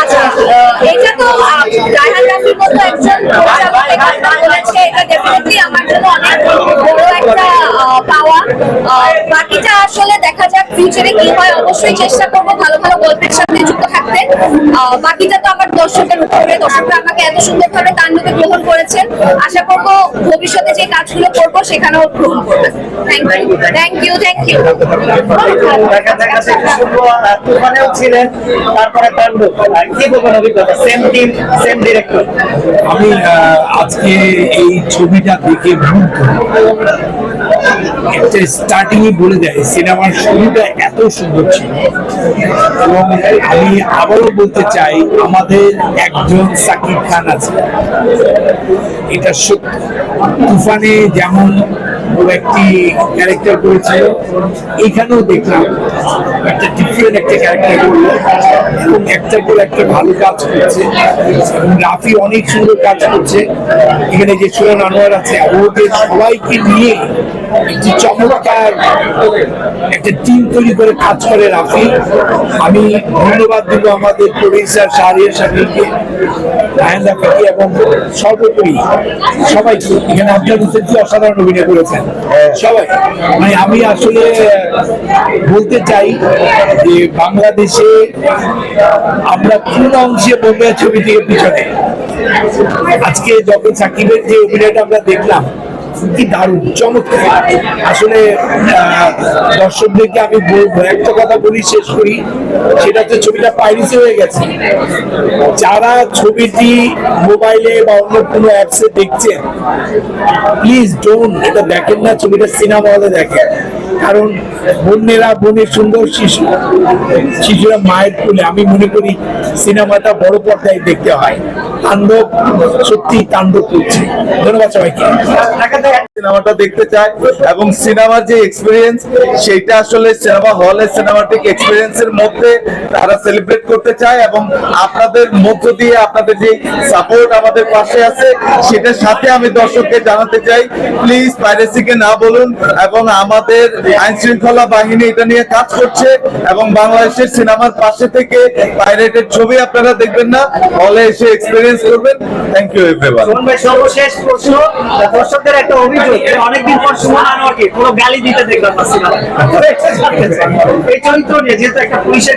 আচ্ছা এটা তো একজন এটা বড় একটা পাওয়া। বাকিটা আসলে দেখা যাক ফিউচারে কি হয়। অবশ্যই চেষ্টা করব ভালো ভালো গল্পের বাকিটা তো আমার দর্শকের উপরে দর্শকরা আমাকে এত সুন্দরভাবে তাণ্ডবে গ্রহণ করেছেন। আশা করব ভবিষ্যতে যে কাজগুলো করব সেখানেও গ্রহণ করবেন। থ্যাংক ইউ থ্যাংক ইউ ছিলেন তারপরে তাণ্ডব। কি বলবেন অভিজ্ঞতা? সেম টিম সেম ডিরেক্টর আমি আহ, আজকে এই ছবিটা দেখে মুগ্ধ। একটা বলে দেয়, সিনেমার শুরুটা এত সুন্দর ছিল। এবং আমি আবারও বলতে চাই, আমাদের একজন সাকিব খান আছে। এটা তুফানে যেমন একটি ক্যারেক্টার করেছিল এখানেও দেখলাম একটা ডিফারেন্ট একটা ক্যারেক্টার করল এবং একটার পর একটা ভালো কাজ করছে। রাফি অনেক সুন্দর কাজ করছে। এখানে যে সুরন আনোয়ার আছে, ওদের সবাইকে নিয়ে একটি চমৎকার একটা টিম তৈরি করে কাজ করে রাফি আমি ধন্যবাদ দিব আমাদের প্রডিউসার শাহরিয়ার শাকিলকে রায়ন রাফিকে এবং সর্বোপরি সবাইকে এখানে আফজাল হোসেন কি অসাধারণ অভিনয় করেছেন। সবাই মানে আমি আসলে বলতে চাই যে বাংলাদেশে আমরা কোন অংশে বোম্বে ছবি থেকে পিছনে? আজকে যখন সাকিবের যে অভিনয়টা আমরা দেখলাম কি দারুণ, চমৎকার। আসলে দর্শকদেরকে আমি বলব একটা কথা বলি, শেষ করি। সেটা হচ্ছে ছবিটা পাইরিসি হয়ে গেছে। যারা ছবিটি মোবাইলে বা অন্য কোনো অ্যাপসে দেখছেন প্লিজ ডোন্ট এটা দেখেন না, ছবিটা সিনেমা হলে দেখেন। কারণ বোনেরা বোনের সুন্দর শিশু শিশুরা মায়ের কোলে। আমি মনে করি সিনেমাটা বড় পর্দায় দেখতে হয়। তাণ্ডব সত্যি তাণ্ডব করছে। ধন্যবাদ সবাইকে। সিনেমাটা দেখতে চায় এবং সিনেমার যে এক্সপিরিয়েন্স সেটা আসলে সিনেমা হলে সিনেমাটিক এক্সপিরিয়েন্সের মধ্যে তারা সেলিব্রেট করতে চায় এবং আপনাদের মধ্য দিয়ে আপনাদের যে সাপোর্ট আমাদের পাশে আছে, সেটার সাথে আমি দর্শককে জানাতে চাই প্লিজ পাইরেসিকে না বলুন এবং আমাদের আইন শৃঙ্খলা বাহিনী এটা নিয়ে কাজ করছে এবং বাংলাদেশের সিনেমার পাশে থেকে পাইরেটের ছবি আপনারা দেখবেন না হলে এসে এক্সপিরিয়েন্স করবেন। থ্যাংক ইউ এভরিওয়ান সুমন ভাই, সর্বশেষ প্রশ্ন। দর্শকদের একটা অভিযোগ অনেকদিন পর সুমন আনোয়ারকে কোনো গালি দিতে দেখলাম না এই চরিত্র নিয়ে যেহেতু একটা পুলিশের